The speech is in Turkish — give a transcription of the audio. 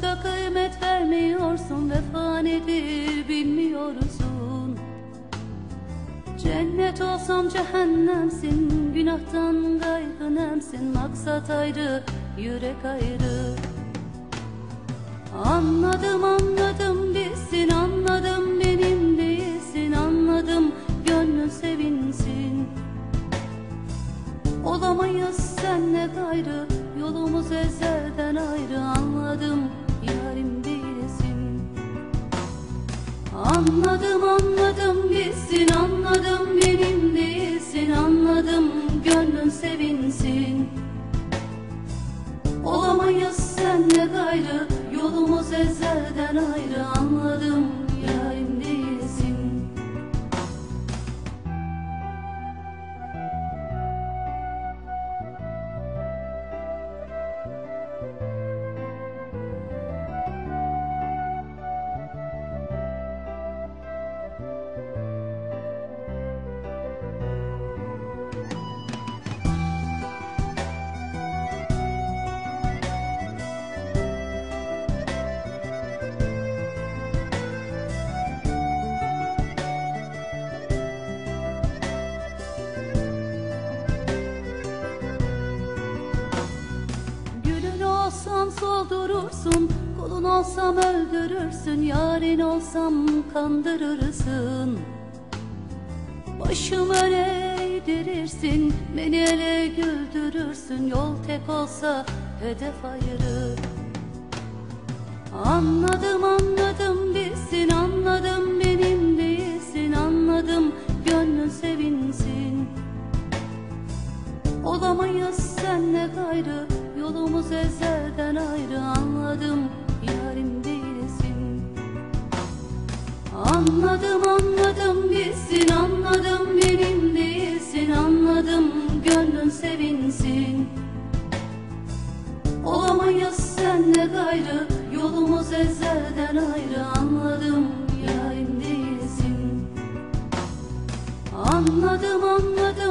aşka kıymet vermiyorsun. Vefa nedir bilmiyorsun Cennet olsam cehennemsin. Günahtan gayrı nemsin Maksat ayrı, yürek ayrı. Anladım anladım bilsin. Anladım benim değilsin. Anladım gönlün sevinsin. Olamayız senle gayrı Yolumuz ezelden ayrı Anladım yarim değilsin Anladım anladım bilsin Anladım benim değilsin Anladım gönlün sevinsin. Olamayız senle gayrı Yolumuz ezelden ayrı Anladım olsam soldurursun Kulun olsam öldürürsün Yarın olsam kandırırsın. Başım öne eğdirirsin Beni ele güldürürsün. Yol tek olsa hedef ayırır. Anladım anladım bilsin Anladım benim değilsin. Anladım gönlün sevinsin. Olamayız senle gayrı Yolumuz ezelden Anladım anladım bizsin anladım benim değilsin. Anladım gönlün sevinsin. Olamayız senle gayrı yolumuz ezelden ayrı. Anladım yarim değilsin. Anladım anladım